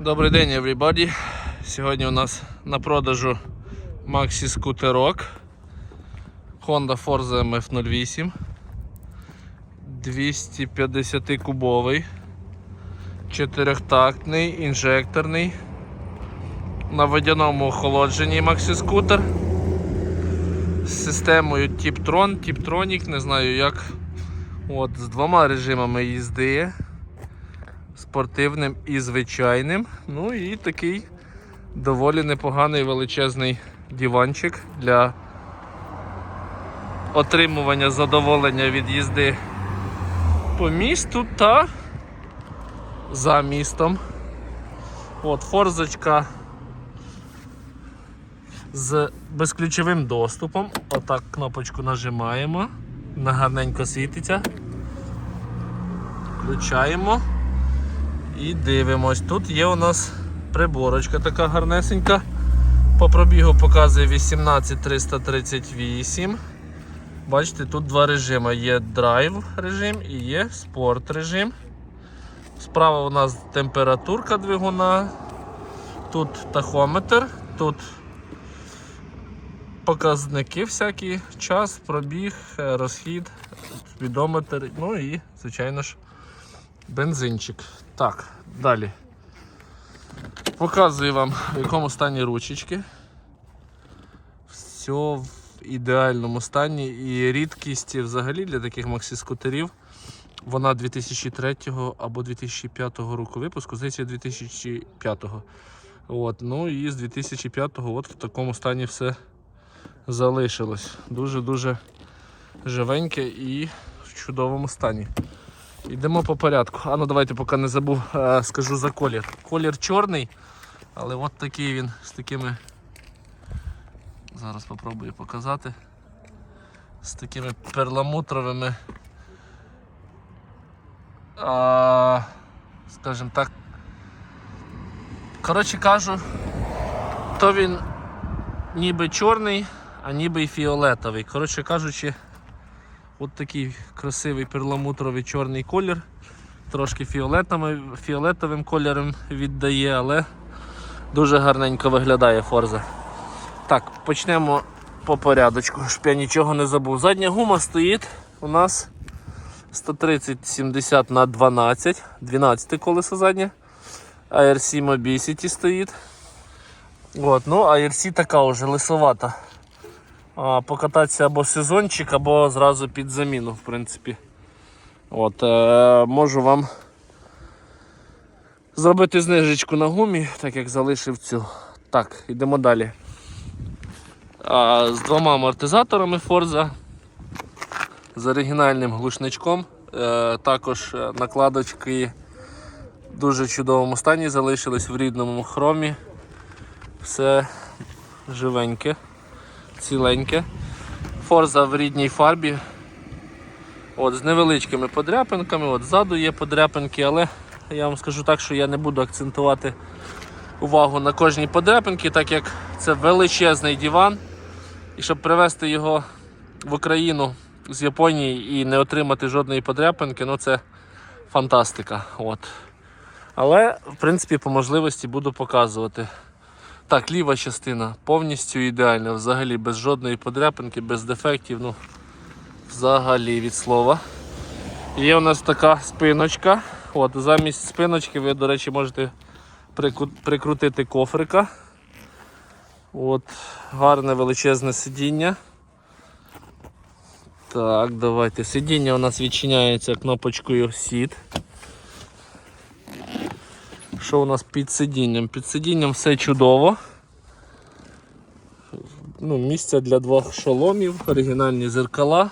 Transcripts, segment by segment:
Добрий день, everybody. Сьогодні у нас на продажу Maxi скутерок Honda Forza MF08 250 кубовий, чотирьохтактний, інжекторний. На водяному охолодженні Maxi скутер з системою Tiptron, Tiptronic, не знаю як. От, з двома режимами їзди спортивним і звичайним. Ну і такий доволі непоганий величезний диванчик для отримування задоволення від їзди по місту та за містом. От форзочка з безключовим доступом. Отак кнопочку нажимаємо, вона світиться. Включаємо. І дивимось. Тут є у нас приборочка така гарнесенька. По пробігу показує 18338. Бачите, тут два режими. Є драйв режим і є спорт режим. Справа у нас температурка двигуна. Тут тахометр, тут показники всякі, час, пробіг, е, розхід, спідометр, ну і, звичайно ж, бензинчик. Так, далі. Показую вам, в якому стані ручечки. Все в ідеальному стані і рідкість взагалі для таких максі-скутерів. Вона 2003 або 2005 року випуску, здається, 2005. От, ну і з 2005 от в такому стані все залишилось. Дуже-дуже живеньке і в чудовому стані. Йдемо по порядку. А ну давайте, поки не забув, е, скажу за колір. Колір чорний, але от такий він з такими. Зараз спробую показати. З такими перламутровими. А, скажімо так. Коротше кажу, то він ніби чорний, а ніби й фіолетовий. Коротше кажучи, От такий красивий перламутровий чорний колір. Трошки фіолетовим, кольором віддає, але дуже гарненько виглядає форза. Так, почнемо по порядочку, щоб я нічого не забув. Задня гума стоїть у нас 130-70 на 12, 12 колесо заднє. ARC Mobicity стоїть. От, ну, ARC така вже лисовата покататися або сезончик, або зразу під заміну, в принципі. От, е, Можу вам зробити знижечку на гумі, так як залишив цю. Так, йдемо далі. А, З двома амортизаторами Forza, з оригінальним глушничком. Е, Також е, накладочки в дуже чудовому стані залишились в рідному хромі. Все живеньке ціленьке. Форза в рідній фарбі. От, З невеличкими подряпинками. От Ззаду є подряпинки, але я вам скажу так, що я не буду акцентувати увагу на кожній подряпинці, так як це величезний диван. І щоб привезти його в Україну з Японії і не отримати жодної подряпинки, ну це фантастика. От. Але, в принципі, по можливості буду показувати. Так, ліва частина повністю ідеальна, взагалі без жодної подряпинки, без дефектів, ну взагалі від слова. Є у нас така спиночка. От, Замість спиночки ви, до речі, можете прикрутити кофрика. От, Гарне величезне сидіння. Так, давайте. Сидіння у нас відчиняється кнопочкою Seat. Що у нас під сидінням? Під сидінням все чудово. Ну, Місце для двох шоломів, оригінальні зеркала,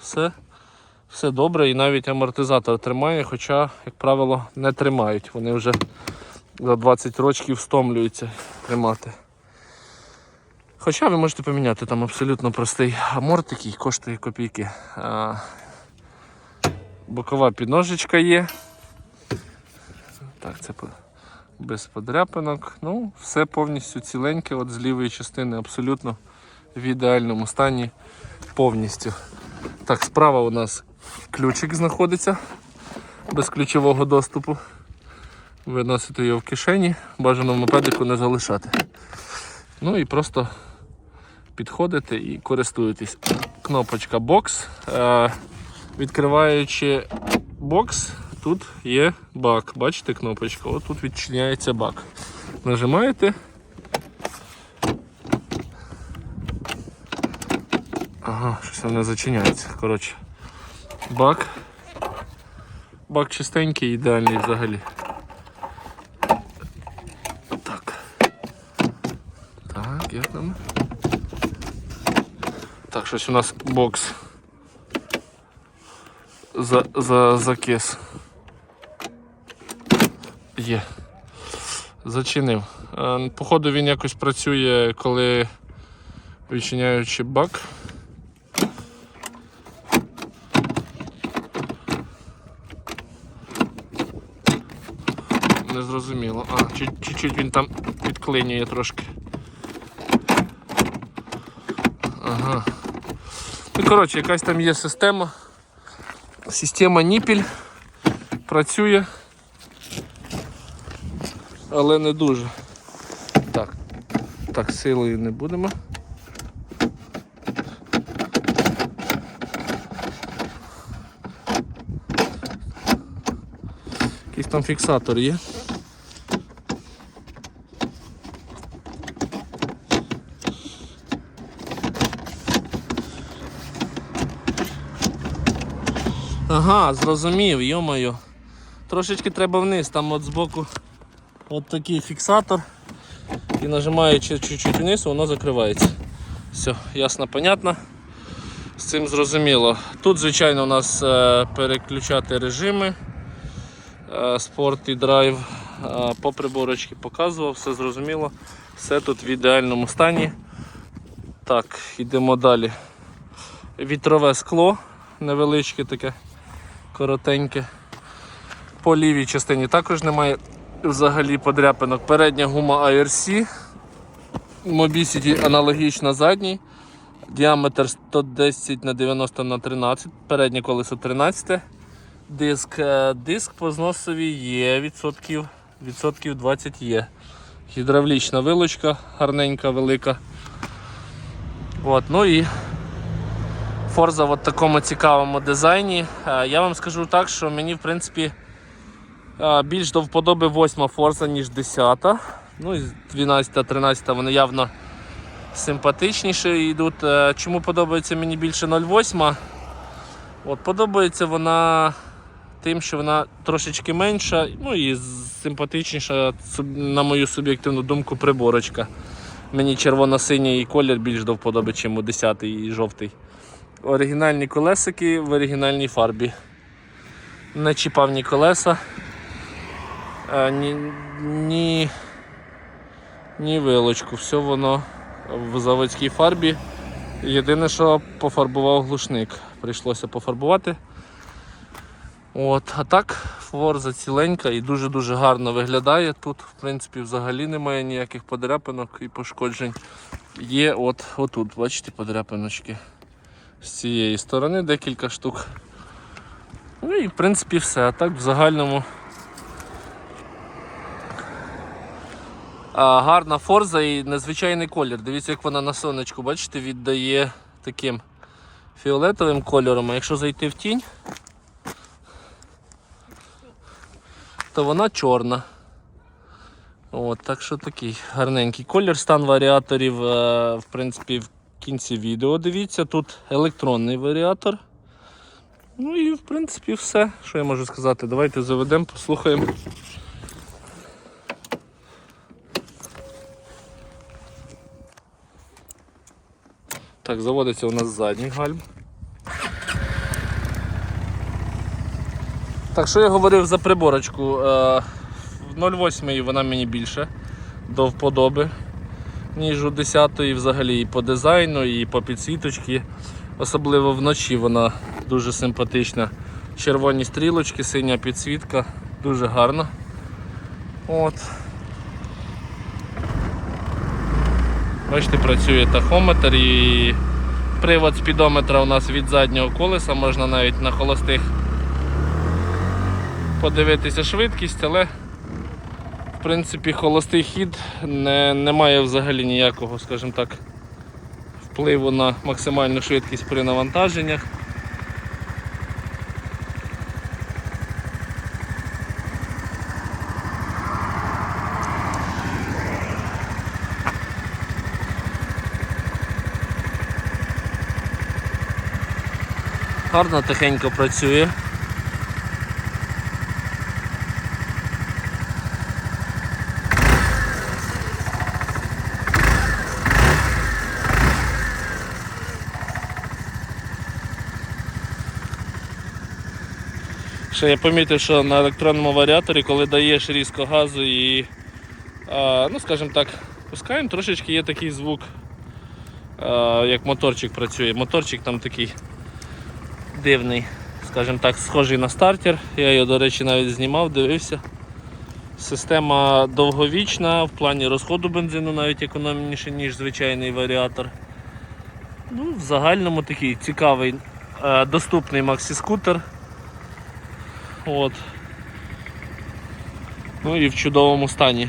все все добре і навіть амортизатор тримає, хоча, як правило, не тримають. Вони вже за 20 років стомлюються тримати. Хоча ви можете поміняти там абсолютно простий аморт, який коштує копійки. А, Бокова підножечка є. Так, це без подряпинок. Ну, все повністю ціленьке, от з лівої частини абсолютно в ідеальному стані повністю. Так, справа у нас ключик знаходиться без ключового доступу. виносити його в кишені, бажано в мопедику не залишати. Ну і просто підходите і користуєтесь. Кнопочка бокс. Е, відкриваючи бокс, тут є бак. Бачите кнопочка? От тут відчиняється бак. Нажимаєте. Ага, щось воно зачиняється. Коротше, бак. Бак чистенький, ідеальний взагалі. Так. Так, як там? Так, щось у нас бокс за, за, закис. Є. Зачинив. Е, Походу він якось працює, коли відчиняючи бак. Не зрозуміло. А, чуть- чуть-чуть він там підклинює трошки. Ага. Ну, коротше, якась там є система. Система ніпіль працює, але не дуже. Так, так, силою не будемо. Якийсь там фіксатор є. Ага, зрозумів, йомаю. Трошечки треба вниз, там от збоку от такий фіксатор. І нажимаючи чуть-чуть вниз, воно закривається. Все, ясно, понятно. З цим зрозуміло. Тут, звичайно, у нас е, переключати режими. Е, спорт і драйв. Е, по приборочці показував, все зрозуміло. Все тут в ідеальному стані. Так, йдемо далі. Вітрове скло невеличке таке коротеньке. По лівій частині також немає взагалі подряпинок. Передня гума IRC. Mobicity аналогічна задній. Діаметр 110 на 90 на 13, переднє колесо 13. Диск, е, диск по зносові є, відсотків, відсотків 20 є. Гідравлічна вилочка, гарненька, велика. От, ну і Форза в такому цікавому дизайні. Е, Я вам скажу так, що мені в принципі більш до вподоби 8 Форза, ніж 10. Ну і 12, 13 вони явно симпатичніше йдуть. Е, Чому подобається мені більше 08? От, подобається вона тим, що вона трошечки менша, ну і симпатичніша, на мою суб'єктивну думку, приборочка. Мені червоно-синій колір більш до вподоби, ніж у 10 і жовтий. Оригінальні колесики в оригінальній фарбі. Не чіпав ні колеса, е, ні, ні, ні вилочку. Все воно в заводській фарбі. Єдине, що пофарбував глушник. Прийшлося пофарбувати. От, а так, форза ціленька і дуже-дуже гарно виглядає. Тут, в принципі, взагалі немає ніяких подряпинок і пошкоджень. Є от, отут, бачите, подряпиночки з цієї сторони декілька штук. Ну і в принципі все. А так в загальному. Гарна форза і незвичайний колір. Дивіться, як вона на сонечку, бачите, віддає таким фіолетовим кольором, а якщо зайти в тінь, то вона чорна. От, так що такий гарненький колір. Стан варіаторів, е, в принципі, в кінці відео дивіться. Тут електронний варіатор. Ну і в принципі все, що я можу сказати. Давайте заведемо, послухаємо. Так, заводиться у нас задній гальм. Так, що я говорив за приборочку? Е, В 0,8 вона мені більше до вподоби, ніж у 10 взагалі і по дизайну, і по підсвіточці. Особливо вночі вона дуже симпатична. Червоні стрілочки, синя підсвітка, дуже гарно. От. Бачите, працює тахометр і привод спідометра у нас від заднього колеса, можна навіть на холостих подивитися швидкість, але в принципі, холостий хід не, не має взагалі ніякого, скажімо так, впливу на максимальну швидкість при навантаженнях. Гарно тихенько працює. Ще я помітив, що на електронному варіаторі, коли даєш різко газу і, ну скажімо так, пускаємо, трошечки є такий звук, як моторчик працює. Моторчик там такий дивний, скажімо так, схожий на стартер. Я його, до речі, навіть знімав, дивився. Система довговічна, в плані розходу бензину навіть економніше, ніж звичайний варіатор. Ну, в загальному такий цікавий, е, доступний максі-скутер. От. Ну і в чудовому стані.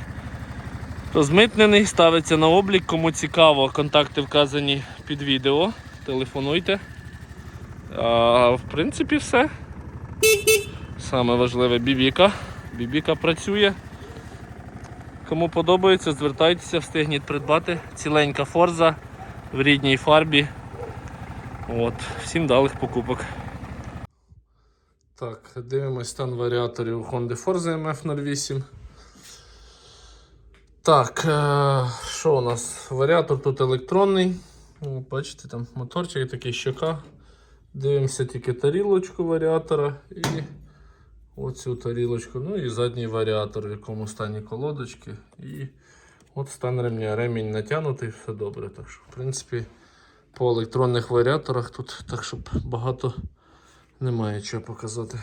Розмитнений, ставиться на облік. Кому цікаво, контакти вказані під відео. Телефонуйте. А, в принципі, все. Саме важливе бібіка. Бібіка працює. Кому подобається, звертайтеся, встигніть придбати. Ціленька форза в рідній фарбі. От. Всім далих покупок. Так, дивимось стан варіаторів Honda Forza MF08. Так, е, що у нас? Варіатор тут електронний. Бачите, там моторчик такий щока. Дивимося тільки тарілочку варіатора і оцю тарілочку. Ну і задній варіатор, в якому стані колодочки. І от стан ремня. Ремінь натягнутий, все добре. Так що, в принципі, по електронних варіаторах тут так, щоб багато немає чого показати.